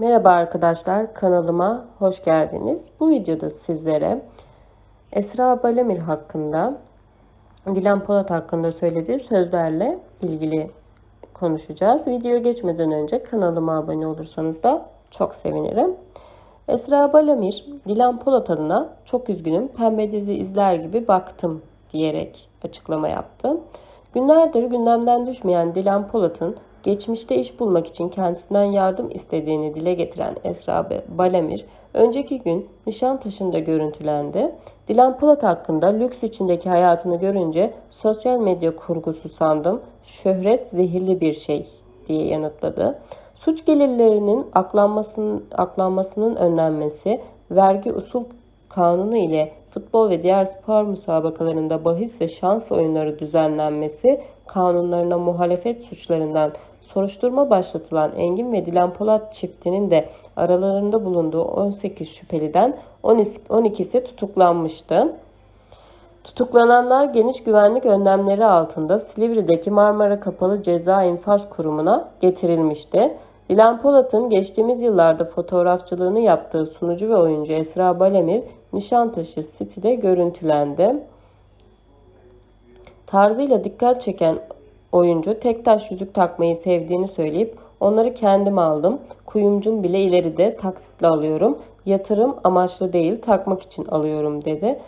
Merhaba arkadaşlar, kanalıma hoş geldiniz. Bu videoda sizlere Esra Balemir hakkında, Dilan Polat hakkında söylediği sözlerle ilgili konuşacağız. Videoya geçmeden önce kanalıma abone olursanız da çok sevinirim. Esra Balemir, Dilan Polat adına çok üzgünüm, pembe dizi izler gibi baktım diyerek açıklama yaptı. Günlerdir gündemden düşmeyen Dilan Polat'ın geçmişte iş bulmak için kendisinden yardım istediğini dile getiren Esra Balemir, önceki gün Nişantaşı'nda görüntülendi. Dilan Polat hakkında lüks içindeki hayatını görünce sosyal medya kurgusu sandım, şöhret zehirli bir şey diye yanıtladı. Suç gelirlerinin aklanmasının, aklanmasının önlenmesi, vergi usul kanunu ile futbol ve diğer spor müsabakalarında bahis ve şans oyunları düzenlenmesi, kanunlarına muhalefet suçlarından soruşturma başlatılan Engin ve Dilan Polat çiftinin de aralarında bulunduğu 18 şüpheliden 12'si tutuklanmıştı. Tutuklananlar geniş güvenlik önlemleri altında Silivri'deki Marmara Kapalı Ceza İnfaz Kurumu'na getirilmişti. Dilan Polat'ın geçtiğimiz yıllarda fotoğrafçılığını yaptığı sunucu ve oyuncu Esra Balemir Nişantaşı City'de görüntülendi. Tarzıyla dikkat çeken oyuncu tek taş yüzük takmayı sevdiğini söyleyip onları kendim aldım. Kuyumcum bile ileride taksitle alıyorum. Yatırım amaçlı değil takmak için alıyorum dedi.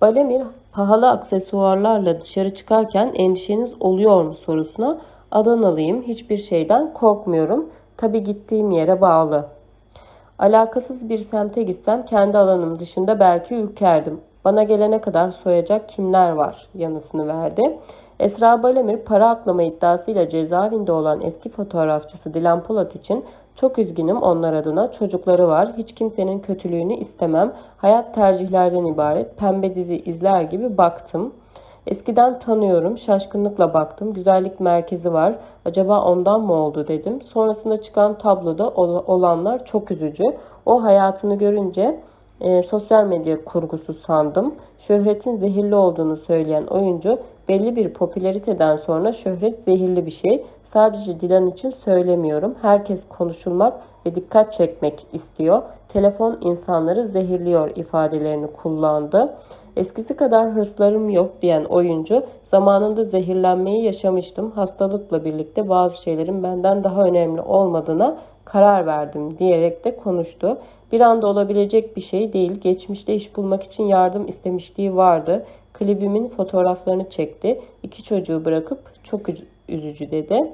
Balemir pahalı aksesuarlarla dışarı çıkarken endişeniz oluyor mu sorusuna Adanalıyım hiçbir şeyden korkmuyorum. Tabi gittiğim yere bağlı. Alakasız bir semte gitsem kendi alanım dışında belki ürkerdim. Bana gelene kadar soyacak kimler var yanısını verdi. Esra Balemir para aklama iddiasıyla cezaevinde olan eski fotoğrafçısı Dilan Polat için çok üzgünüm onlar adına çocukları var. Hiç kimsenin kötülüğünü istemem. Hayat tercihlerden ibaret. Pembe dizi izler gibi baktım. Eskiden tanıyorum. Şaşkınlıkla baktım. Güzellik merkezi var. Acaba ondan mı oldu dedim. Sonrasında çıkan tabloda olanlar çok üzücü. O hayatını görünce e, sosyal medya kurgusu sandım. Şöhretin zehirli olduğunu söyleyen oyuncu belli bir popülariteden sonra şöhret zehirli bir şey. Sadece Dilan için söylemiyorum. Herkes konuşulmak ve dikkat çekmek istiyor. Telefon insanları zehirliyor ifadelerini kullandı. Eskisi kadar hırslarım yok diyen oyuncu zamanında zehirlenmeyi yaşamıştım. Hastalıkla birlikte bazı şeylerin benden daha önemli olmadığına karar verdim diyerek de konuştu. Bir anda olabilecek bir şey değil. Geçmişte iş bulmak için yardım istemişliği vardı. Klibimin fotoğraflarını çekti. İki çocuğu bırakıp çok üzücü dedi.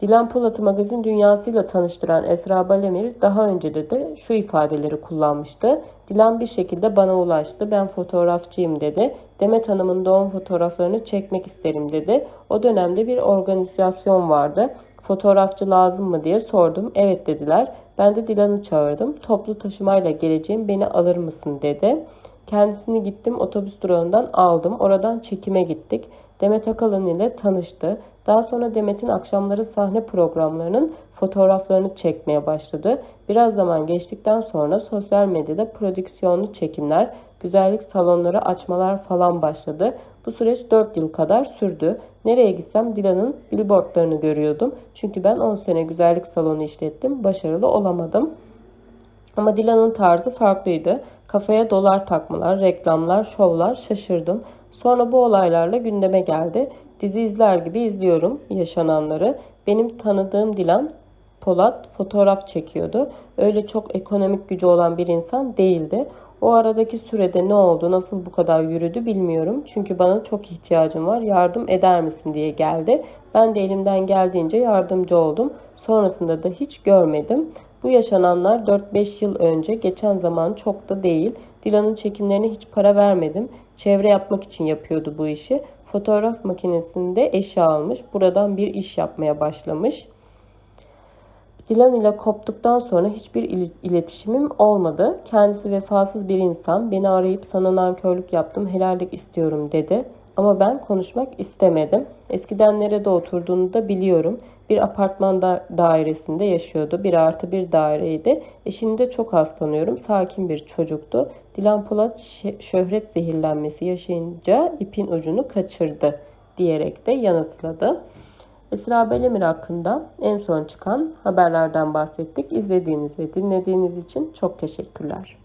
Dilan Polat'ı magazin dünyasıyla tanıştıran Esra Balemir daha önce de, de şu ifadeleri kullanmıştı. Dilan bir şekilde bana ulaştı. Ben fotoğrafçıyım dedi. Demet Hanım'ın doğum fotoğraflarını çekmek isterim dedi. O dönemde bir organizasyon vardı. Fotoğrafçı lazım mı diye sordum. Evet dediler. Ben de Dilan'ı çağırdım. Toplu taşımayla geleceğim beni alır mısın dedi. Kendisini gittim otobüs durağından aldım. Oradan çekime gittik. Demet Akalın ile tanıştı. Daha sonra Demet'in akşamları sahne programlarının fotoğraflarını çekmeye başladı. Biraz zaman geçtikten sonra sosyal medyada prodüksiyonlu çekimler, güzellik salonları açmalar falan başladı. Bu süreç 4 yıl kadar sürdü. Nereye gitsem Dilan'ın billboardlarını görüyordum. Çünkü ben 10 sene güzellik salonu işlettim. Başarılı olamadım. Ama Dilan'ın tarzı farklıydı. Kafaya dolar takmalar, reklamlar, şovlar şaşırdım. Sonra bu olaylarla gündeme geldi. Dizi izler gibi izliyorum yaşananları. Benim tanıdığım Dilan Polat fotoğraf çekiyordu. Öyle çok ekonomik gücü olan bir insan değildi. O aradaki sürede ne oldu, nasıl bu kadar yürüdü bilmiyorum. Çünkü bana çok ihtiyacım var, yardım eder misin diye geldi. Ben de elimden geldiğince yardımcı oldum. Sonrasında da hiç görmedim. Bu yaşananlar 4-5 yıl önce, geçen zaman çok da değil. Dilan'ın çekimlerine hiç para vermedim. Çevre yapmak için yapıyordu bu işi. Fotoğraf makinesinde eşi almış. Buradan bir iş yapmaya başlamış. Dilan ile koptuktan sonra hiçbir iletişimim olmadı. Kendisi vefasız bir insan. Beni arayıp sana nankörlük yaptım, helallik istiyorum dedi. Ama ben konuşmak istemedim. Eskiden nerede oturduğunu da biliyorum. Bir apartmanda dairesinde yaşıyordu. Bir artı bir daireydi. Eşini de çok az tanıyorum. Sakin bir çocuktu. Dilan Polat şöhret zehirlenmesi yaşayınca ipin ucunu kaçırdı diyerek de yanıtladı. Esra Belemir hakkında en son çıkan haberlerden bahsettik. İzlediğiniz ve dinlediğiniz için çok teşekkürler.